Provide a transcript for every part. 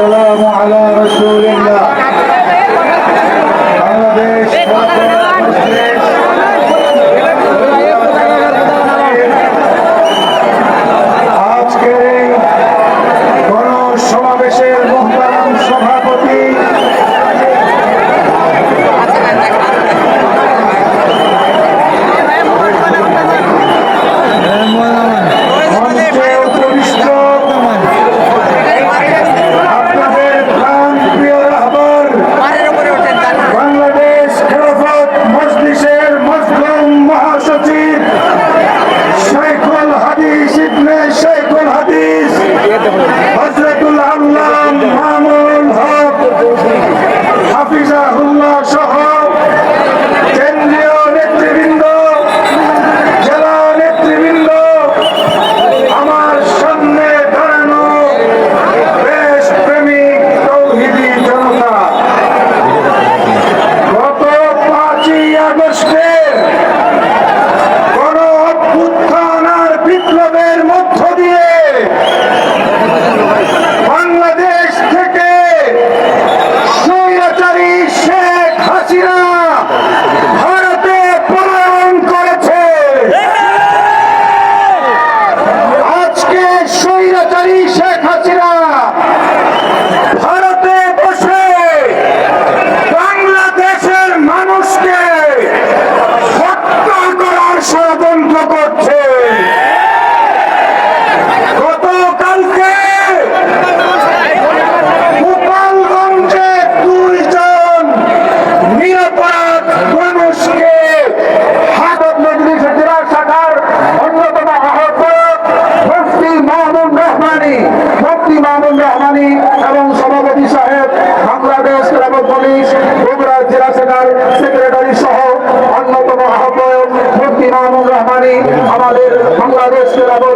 والسلام على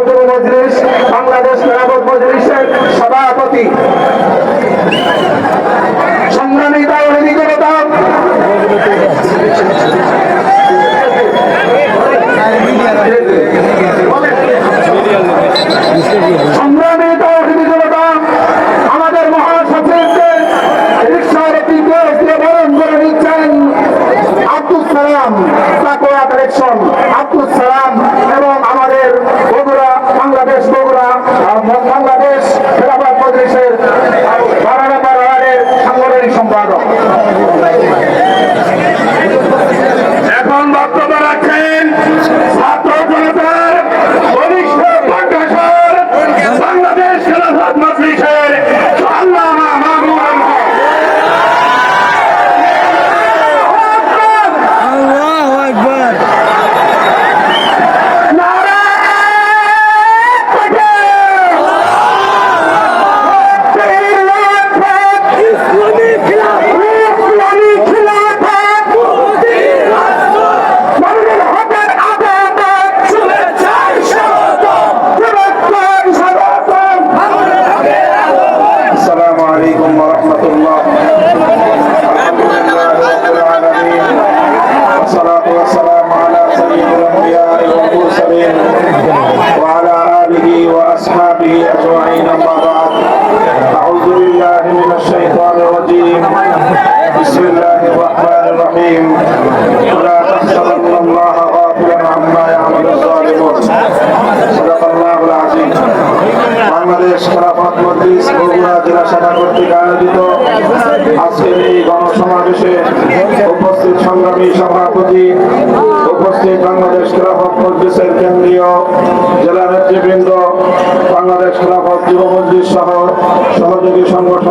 যুব মজলিস বাংলাদেশ খেলাফত মজলিসের সভাপতি। সংগ্রামী الأنبياء والمرسلين وعلى آله وأصحابه أجمعين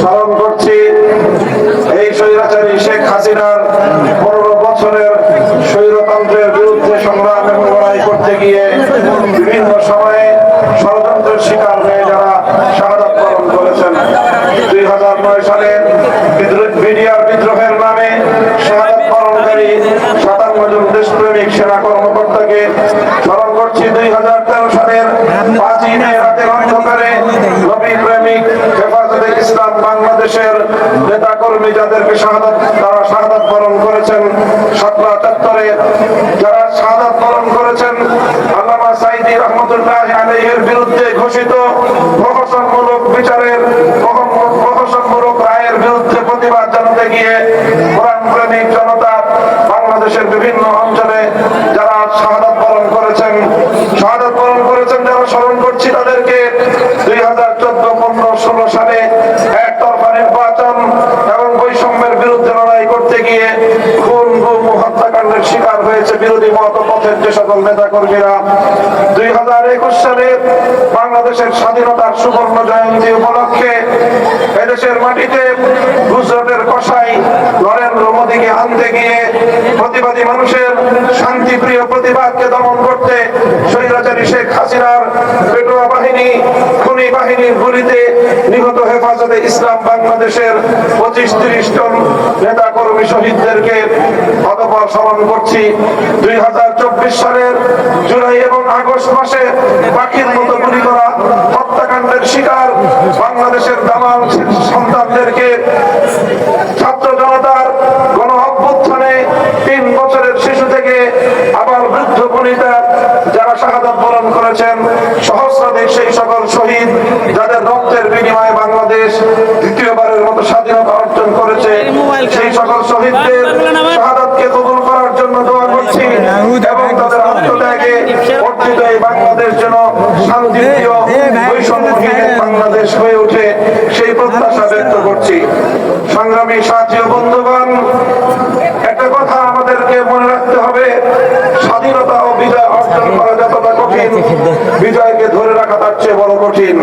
স্মরণ করছি, এই স্বৈরাচারী শেখ হাসিনার পনেরো বছরের স্বৈরতন্ত্রের বিরুদ্ধে সংগ্রাম এবং লড়াই করতে গিয়ে বিভিন্ন সময়ে ষড়যন্ত্রের শিকার হয়ে যাওয়া সেনা কর্মকর্তাকে স্মরণ করছি, দুই হাজার তেরো সালের পাঁচই মে রাতের অন্ধকারে নবী প্রেমিক হেফাজতে ইসলাম বাংলাদেশের নেতা কর্মী যাদেরকে শাহাদাত, তারা শাহাদাত বরণ করেছেন সাতরা চত্বরে। যারা শাহাদাত বরণ করেছেন, আল্লামা সাইদি রহমতুল্লাহ আলাইহির বিরুদ্ধে ঘোষিত প্রহসনমূলক বিচারের প্রহসন- প্রহসনমূলক রায়ের বিরুদ্ধে জানাতে গিয়ে কোরআন প্রেমিক জনতা বাংলাদেশের বিভিন্ন অঞ্চলে যারা শাহাদাত বরণ করেছেন, শাহাদাত বরণ করেছেন, যারা স্মরণ করছি তাদেরকে দুই হাজার চোদ্দ, পনেরো, ষোলো সালে একতরফা নির্বাচন এবং বৈষম্যের বিরুদ্ধে লড়াই করতে গিয়ে খুন, গুম হত্যাকাণ্ডের শিকার হয়েছে বিরোধী মত পথের যে সকল নেতা কর্মীরা দুই হাজার একুশ সালে বাংলাদেশের স্বাধীনতার সুবর্ণ জয়ন্তী উপলক্ষে এদেশের মাটিতে গুজরাটের কষাই নরেন্দ্র মোদীকে আনতে গিয়ে প্রতিবাদী মানুষের শান্তিপ্রিয় প্রতিবাদকে দমন করতে স্বৈরাচারী শেখ হাসিনার পেটোয়া বাহিনী, খুনি বাহিনীর গুলিতে নিহত হেফাজতে ইসলাম বাংলাদেশের পঁচিশ তিরিশ জন নেতা কর্মী শহীদদেরকে অতপর স্মরণ করছি। দুই হাজার চব্বিশ সালের জুলাই এবং আগস্ট মাসে পাখির মতো গুলি করা, হত্যাকাণ্ডের শিকার বাংলাদেশের দামাল সন্তানদেরকে ছাত্র জনতার গণ অভ্যুত্থানে তিন বছরের শিশু থেকে আবার বৃদ্ধ বনিতা যারা শাহাদাত বরণ করেছেন সহস্রাধিক সেই সকল শহীদ যাদের রক্তের বিনিময়ে বাংলাদেশ দ্বিতীয়বারের মতো স্বাধীনতা অর্জন করেছে সেই সকল শহীদদের শাহাদাতকে কবুল করার জন্য দোয়া করছি এবং তাদের আত্মত্যাগে অর্জিত এই বাংলাদেশ যেন শান্তিপ্রিয় বৈষম্যহীন বাংলাদেশ হয়ে ওঠে সেই প্রত্যাশা ব্যক্ত করছি। সংগ্রামী ও বন্ধুগণ একটা কথা আমাদেরকে মনে রাখতে হবে স্বাধীনতা ও বিজয় অর্জন করা যতটা কঠিন বিজয়কে ধরে রাখা তার চেয়ে বড় কঠিন।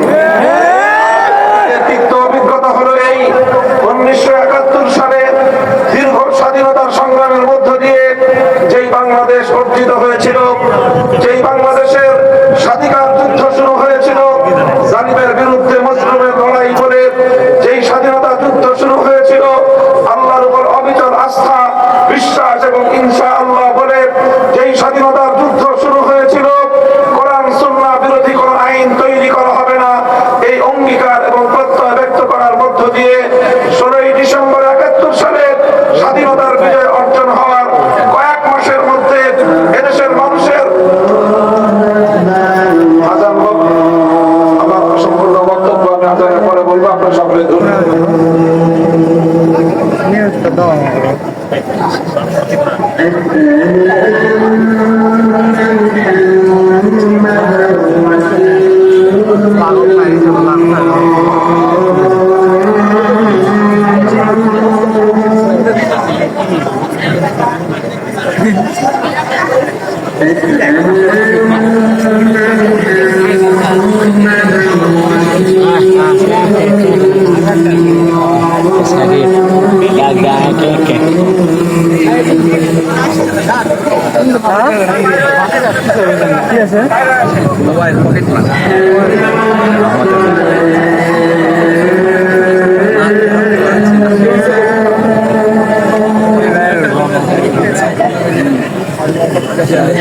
কি আছে মোবাইল পকেট Yeah.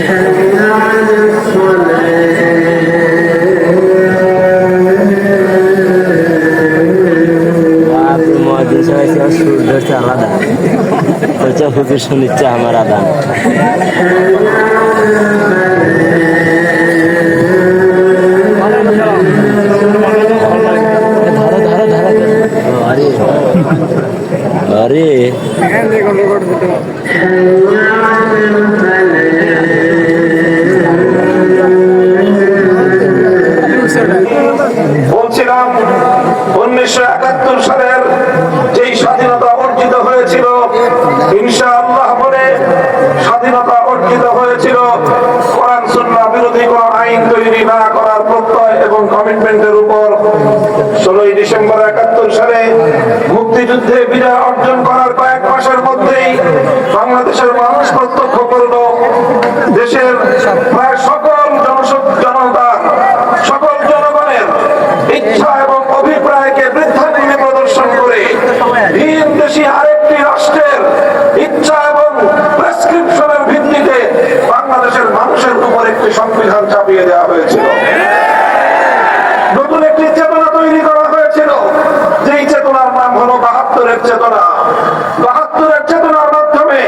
মহাদিন সবাই সুর ধরছে আলাদা। হচ্ছে হুজুর শুনিচ্ছে আমার আদান। আরে আরে। বলছিলাম উনিশশো একাত্তর সালের যেই স্বাধীনতা অর্জিত হয়েছিল ইনশাআল্লাহ বলে আইন তৈরি না করার প্রত্যয় এবং কমিটমেন্টের উপর ষোলোই ডিসেম্বর একাত্তর সালে মুক্তিযুদ্ধে বিজয় অর্জন করার কয়েক মাসের মধ্যেই বাংলাদেশের মানুষ প্রত্যক্ষ করল, দেশের প্রায় সকল জনস- জনতার সকল জনগণের ইচ্ছা এবং অভিপ্রায়কে বৃদ্ধাঙ্গুলি প্রদর্শন করে ভিন দেশি আরেকটি রাষ্ট্রের ইচ্ছা এবং প্রেসক্রিপশনের ভিত্তিতে বাংলাদেশের মানুষের উপর একটি সংবিধান চাপিয়ে দেওয়া হয়েছিল নতুন একটি চেতনা তৈরি করা হয়েছিল যেই চেতনার নাম হলো বাহাত্তরের চেতনা, বাহাত্তরের চেতনার মাধ্যমে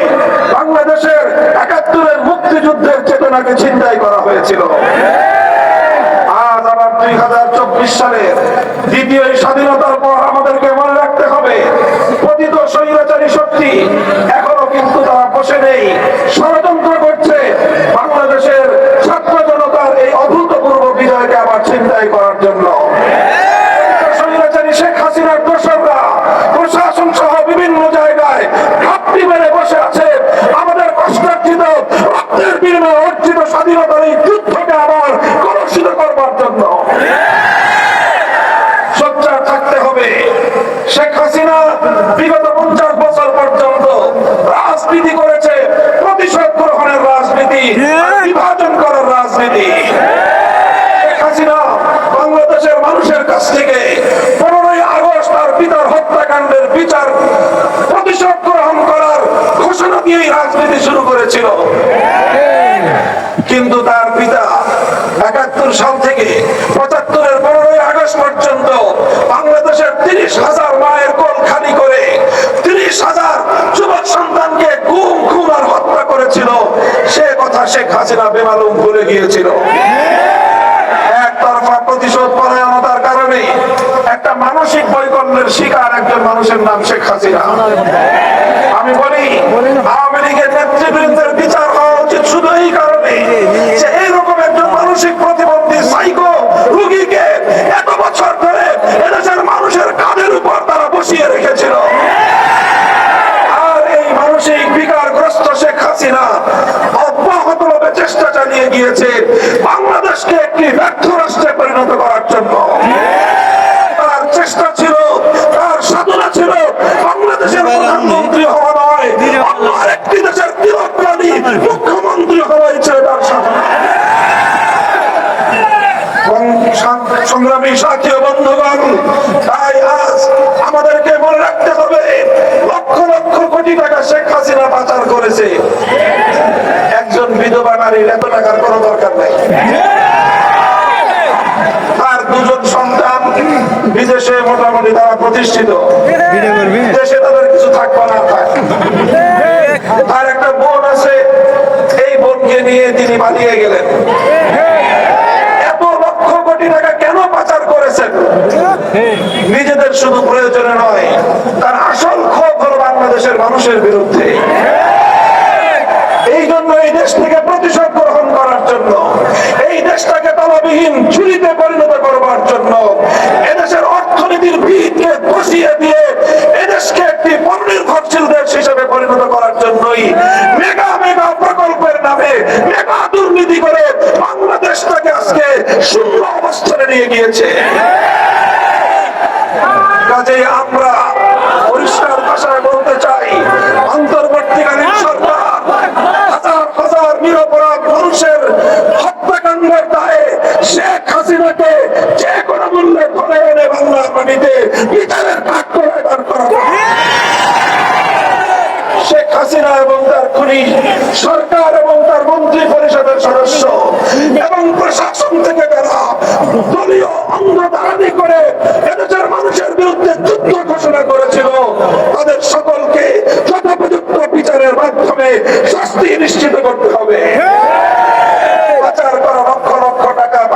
বাংলাদেশের একাত্তরের মুক্তিযুদ্ধের চেতনাকে ছিনতাই করা হয়েছিল। দুই হাজার চব্বিশ সালের দ্বিতীয় স্বাধীনতার পর আমাদেরকে মনে রাখতে হবে পতিত স্বৈরাচারী শক্তি এখনও কিন্তু তারা বসে নেই করছে বাংলাদেশের ছাত্র জনতার এই অভূতপূর্ব বিজয়কে আবার ছিনতাই করার জন্য স্বৈরাচারী শেখ হাসিনার দোসররা প্রশাসন সহ বিভিন্ন জায়গায় ঘাপটি মেরে বসে আছে আমাদের কষ্টার্জিত রক্তের বিনিময়ে অর্জিত রাজনীতি করেছে, প্রতিশোধ গ্রহণের রাজনীতি, বিভাজন করার রাজনীতি। শেখ হাসিনা বাংলাদেশের মানুষের কাছ থেকে পনেরোই আগস্ট তার পিতার হত্যাকাণ্ডের বিচার প্রতিশোধ গ্রহণ করার ঘোষণা দিয়েই রাজনীতি শুরু করেছিল। কিন্তু তার পিতা একাত্তর সাল থেকে পঁচাত্তরের পনেরোই আগস্ট পর্যন্ত বাংলাদেশের তিরিশ হাজার মায়ের কোল খালি করে তিরিশ হাজার যুবক সন্তানকে গুম, খুন আর হত্যা করেছিল। সে কথা শেখ হাসিনা বেমালুম ভুলে গিয়েছিল। একতরফা প্রতিশোধ পরায়ণতার কারণে একটা মানসিক বৈকল্যের শিকার একজন মানুষের নাম শেখ হাসিনা। আমি বলি, আওয়ামী লীগের নেতৃবৃন্দের মানসিক প্রতিবন্ধী সাইকো রুগীকে এত বছর ধরে এদেশের মানুষের কাঁধের উপর তারা বসিয়ে রেখেছিল। আর এই মানসিক বিকারগ্রস্ত শেখ হাসিনা অব্যাহতভাবে চেষ্টা চালিয়ে গিয়েছে। বাংলাদেশকে একটি ব্যর্থ শেখ হাসিনা পাচার করেছে। একজন বিধবা নারীর এত টাকার কোনো দরকার নাই। তার দুজন সন্তান বিদেশে মোটামুটি তারা প্রতিষ্ঠিত। দেশে তাদের কিছু থাকবে না আর একটা বোন আছে, এই বোনকে নিয়ে তিনি পালিয়ে গেলেন এত লক্ষ কোটি টাকা পাচার করেছেন। নিজেদের শুধু প্রয়োজনে নয়, তার আসল ক্ষোভ হলো বাংলাদেশের মানুষের বিরুদ্ধে। এই জন্য এই দেশ থেকে প্রতিশোধ গ্রহণ করার জন্য, এই দেশটাকে তলাবিহীন ঝুলিতে পরিণত করবার জন্য, এদেশের অর্থনীতির ভিতকে বসিয়ে দিয়ে এদেশকে একটি পরনির্ভরশীল দেশ হিসেবে পরিণত করার জন্যই নামে মেগা দুর্নীতি করে বাংলাদেশটাকে আজকে শূন্য অবস্থানে নিয়ে গিয়েছে। কাজে আমরা পরিষ্কার ভাষায় বলতে চাই, অন্তর্বর্তীকালীন সরকার শেখ হাসিনাকে শেখ হাসিনা এবং তার খুনি সরকার পরিষদের সদস্য এবং প্রশাসন থেকে যারা দলীয় অঙ্গ দাঁড়ানি করে এদেশের মানুষের বিরুদ্ধে যুদ্ধ ঘোষণা করেছিল, তাদের সকলকে যথোপযুক্ত বিচারের মাধ্যমে শাস্তি নিশ্চিত করতে হবে।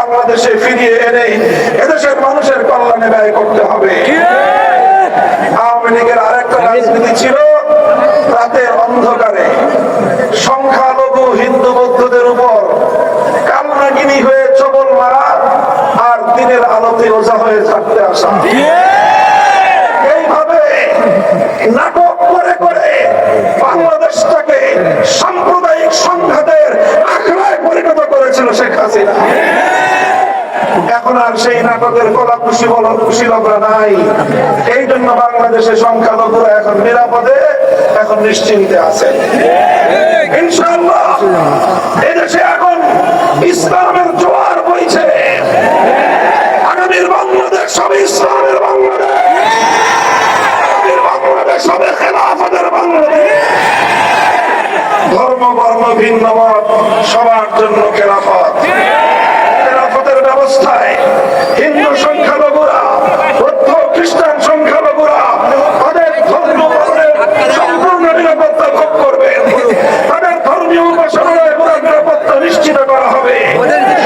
বাংলাদেশে ফিরিয়ে এনে এদেশের মানুষের কল্যাণে ব্যয় করতে হবে আওয়ামী লীগের আরেকটা রাজনীতি ছিল রাতের অন্ধকারে সংখ্যালঘু হিন্দু বৌদ্ধদের উপর কালনাগিনী হয়ে চবল মারা আর দিনের আলোতে ওঝা হয়ে থাকতে আসা এইভাবে নাটক করে করে বাংলাদেশটাকে সাম্প্রদায়িক সংঘাতের আখড়ায় পরিণত করেছিল শেখ হাসিনা এখন আর সেই নাটকের কলা খুশি, বল কুশীলকরা নাই। এই জন্য বাংলাদেশের সংখ্যালঘুরা এখন নিরাপদে, এখন নিশ্চিন্তে আছে। এদেশে এখন ইসলামের জোয়ার বইছে। আগামীর বাংলাদেশ ইসলামের বাংলাদেশ। আগামীর বাংলাদেশ বাংলাদেশ। ধর্ম, বর্ণ, ভিন্ন মত, সবার জন্য খেলাফত। খেলাফতের ব্যবস্থায় খ্রিস্টান সংখ্যালঘুরা তাদের ধর্ম সম্পূর্ণ নিরাপত্তা ভোগ করবে। তাদের ধর্মীয় উপাসনায় পুরো নিরাপত্তা নিশ্চিত করা হবে।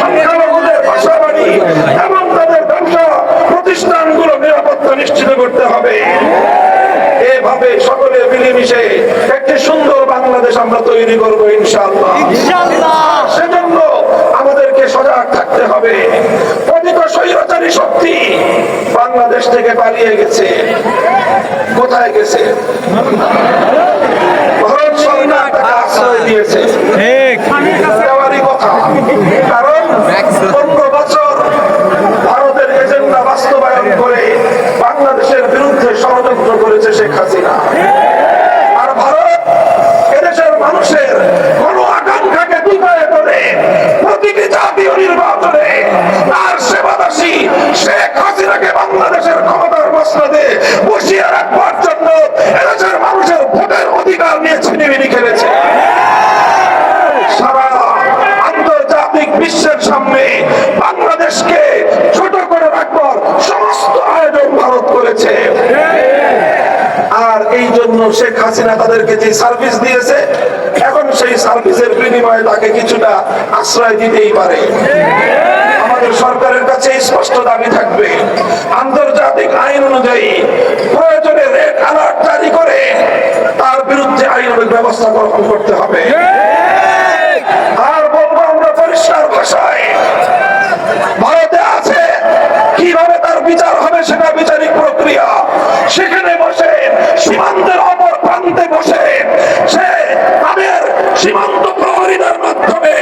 সংখ্যালঘুদের ভাষাবাড়ি এবং তাদের ব্যবসা প্রতিষ্ঠানগুলো নিরাপত্তা নিশ্চিত করতে হবে। এভাবে সকলে মিলেমিশে একটি সুন্দর বাংলাদেশ আমরা তৈরি করব ইনশাআল্লাহ। সেজন্য আমাদেরকে সজাগ থাকতে হবে। স্বৈরাচারী শক্তি বাংলাদেশ থেকে পালিয়ে গেছে। কোথায় গেছে? ভারত সরকার তাকে আশ্রয় দিয়েছে। দেওয়ারই কথা। কারণ পনেরো বছর ভারতের এজেন্ডা বাস্তবায়ন করে বাংলাদেশের বিরুদ্ধে ষড়যন্ত্র করেছে শেখ হাসিনা। আর ভারত এদেশের মানুষের কোন আকাঙ্ক্ষাকে ধরে প্রতিটি জাতীয় নির্বাচনে তার সেবাদাসী শেখ হাসিনাকে বাংলাদেশের ক্ষমতার মসনদে বসিয়ে রাখবার জন্য এদেশের মানুষের ভোটের অধিকার নিয়ে ছিনিমিনি খেলেছে সারা আন্তর্জাতিক বিশ্বের সামনে বাংলাদেশকে ছোট করে রাখবার সমস্ত আয়োজন ভারত করেছে আর এই জন্য শেখ হাসিনা তাদেরকে যে সার্ভিস দিয়েছে, এখন সেই সার্ভিসের বিনিময়ে তাকে কিছুটা আশ্রয় দিতেই পারে। সরকারের কাছে স্পষ্ট দাবি থাকবে, আন্তর্জাতিক আইন অনুযায়ী প্রয়োজনে রেড অ্যালার্ট জারি করে তার বিরুদ্ধে আইনের ব্যবস্থা গ্রহণ করতে হবে। আর বলব আমরা পরিষ্কার ভাষায়, ভারতে আছে, কীভাবে তার বিচার হবে সেটা বিচারিক প্রক্রিয়া। সেখানে বসে, সীমান্তের অপর প্রান্তে বসে, সে তাদের সীমান্ত প্রহরীদের মাধ্যমে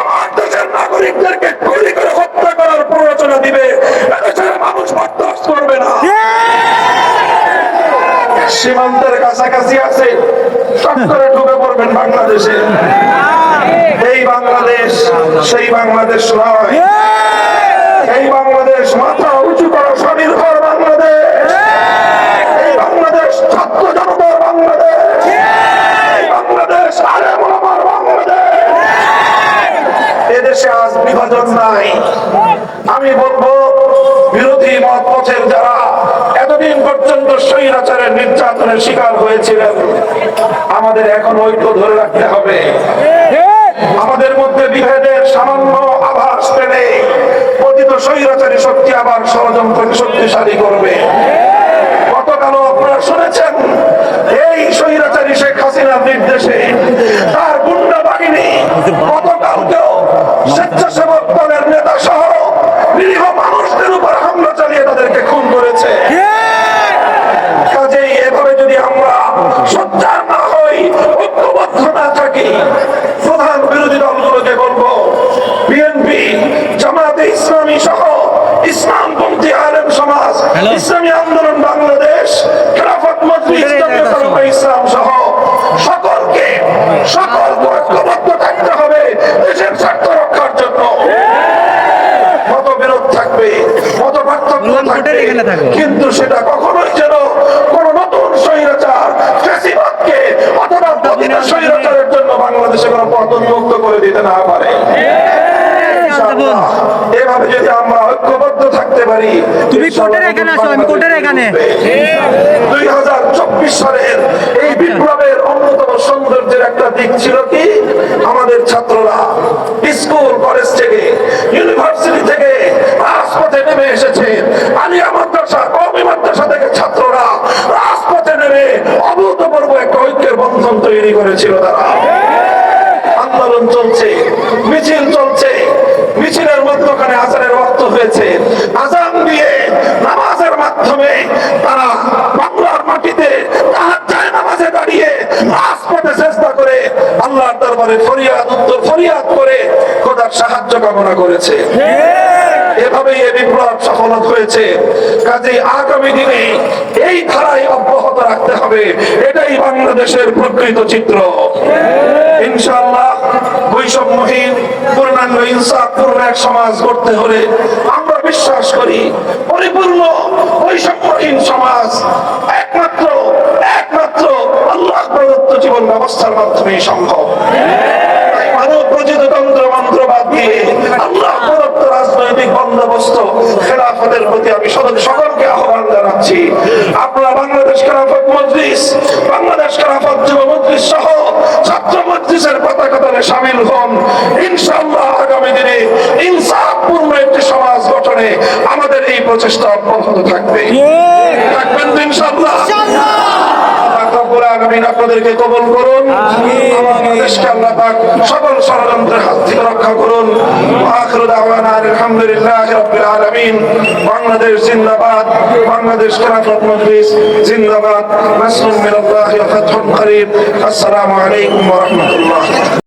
আমার দেশের নাগরিকদেরকে গুলি করে হত্যা করার প্ররোচনা দিবে। এদেশের মানুষ বরদাস্ত করবে না। সীমান্তের কাছাকাছি আছে, চট করে ঢুকে পড়বেন বাংলাদেশে। এই বাংলাদেশ, সেই বাংলাদেশ নয়। এই বাংলাদেশ মাথা উঁচু করা স্বনির্ভর বাংলাদেশ এই বাংলাদেশ ছাত্র জনতার বাংলাদেশ এই বাংলাদেশ আরে আমার বাংলাদেশ এদেশে আজ বিভাজন নাই। আমি বলব, বিরোধী মত পথের যারা এতদিন পর্যন্ত স্বৈরাচারের নির্যাতনের শিকার হয়েছিলেন, আমাদের এখন ঐক্য ধরে রাখতে হবে। আমাদের মধ্যে বিভেদের সামান্য আভাস পেলে পতিত স্বৈরাচারী শক্তি আবার ষড়যন্ত্রকে শক্তিশালী করবে। গতকালও আপনারা শুনেছেন, এই স্বৈরাচারী শেখ হাসিনার নির্দেশে তার গুন্ডা বাহিনী গতকালকেও স্বেচ্ছাসেবক দলের নেতা সহ নিরীহ মানুষদের উপর হামলা চালিয়ে তাদেরকে খুন করেছে। কাজেই এভাবে যদি আমরা সজ্জার না হই ঐক্যবদ্ধ না থাকি প্রধান বিরোধী দলগুলোকে বলব বিএনপি জামাতে ইসলামী সহ ইসলামপন্থী আলেম সমাজ ইসলামী আন্দোলন বাংলাদেশ খেলাফত মজলিস ইসলাম সহ সকলকে সকলকে ঐক্যবদ্ধ থাকতে হবে দেশের স্বার্থ রক্ষার জন্য মতবিরোধ থাকবে মত হোটেল এখানে থাকো। কিন্তু সেটা কখনোই যেন কোন নতুন স্বৈরাচার ফ্যাসিবাদকে অথবা স্বৈরাচারের জন্য বাংলাদেশে কোনো পতন মুক্ত করে দিতে না পারে এভাবে যদি আমরা ঐক্যবদ্ধ থাকতে পারি তুমি কোর্টের এখানে আসো, আমি কোর্টের এখানে। দুই হাজার চব্বিশ সালের এই বিপ্লবের অন্যতম সৌন্দর্যের একটা দিক ছিল কি? আমাদের ছাত্ররা স্কুল, কলেজ থেকে, ইউনিভার্সিটি থেকে রাজপথে নেমে এসেছে। আলিয়া মাদ্রাসা কমি মাদ্রাসা থেকে ছাত্ররা রাজপথে নেমে অভূতপূর্ব একটা ঐক্যের বন্ধন তৈরি করেছিল তারা। আন্দোলন চলছে, মিছিল চলছে, মিছিলের মধ্যখানে আজানের রক্ত হয়েছে। আজান দিয়ে নামাজের মাধ্যমে তারা দরবারে ফরিয়াদ, উত্তর ফরিয়াদ করে খোদার সাহায্য কামনা করেছে। এভাবেই এই বিপ্লব সফল হয়েছে। কাজে আগামী দিনে এই ধারায় অব্যাহত রাখতে হবে। এটাই বাংলাদেশের প্রকৃত চিত্র। বৈষম্যহীন, পূর্ণাঙ্গ এক সমাজ গড়তে হলে আমরা বিশ্বাস করি, পরিপূর্ণ বৈষম্যহীন সমাজ একমাত্র জীবন ব্যবস্থার মাধ্যমেই সম্ভব। মানব রচিত তন্ত্র মন্ত্র দিয়ে আল্লাহ প্রদত্ত রাজনৈতিক বন্দোবস্ত খেলাফতের প্রতি আমি সদর সকলকে আহ্বান জানাচ্ছি। আপনারা বাংলাদেশ খেলাফত মজলিস বাংলাদেশ খেলাফত যুব মজলিস সহ ছাত্র মজলিসের পতাকা তলে সামিল হন। ইনশাআল্লাহ আগামী দিনে ইনসাফপূর্ণ একটি সমাজ গঠনে আমাদের এই প্রচেষ্টা অব্যাহত থাকবে। থাকবেন তো ইনশাআল্লাহ! আলামিন আপনাদেরকে কবল করুন। দেশকে আল্লাহ পাক সকল ষড়যন্ত্রের হাত থেকে রক্ষা করুন। আখিরু দাওয়ানা আলহামদুলিল্লাহি রাব্বিল আলামিন। বাংলাদেশ জিন্দাবাদ। বাংলাদেশ খেলাফত মজলিস জিন্দাবাদ। নাসরুম মিনাল্লাহি ওয়া ফাতহুন করিব আসসালামু আলাইকুম ওয়া রাহমাতুল্লাহ।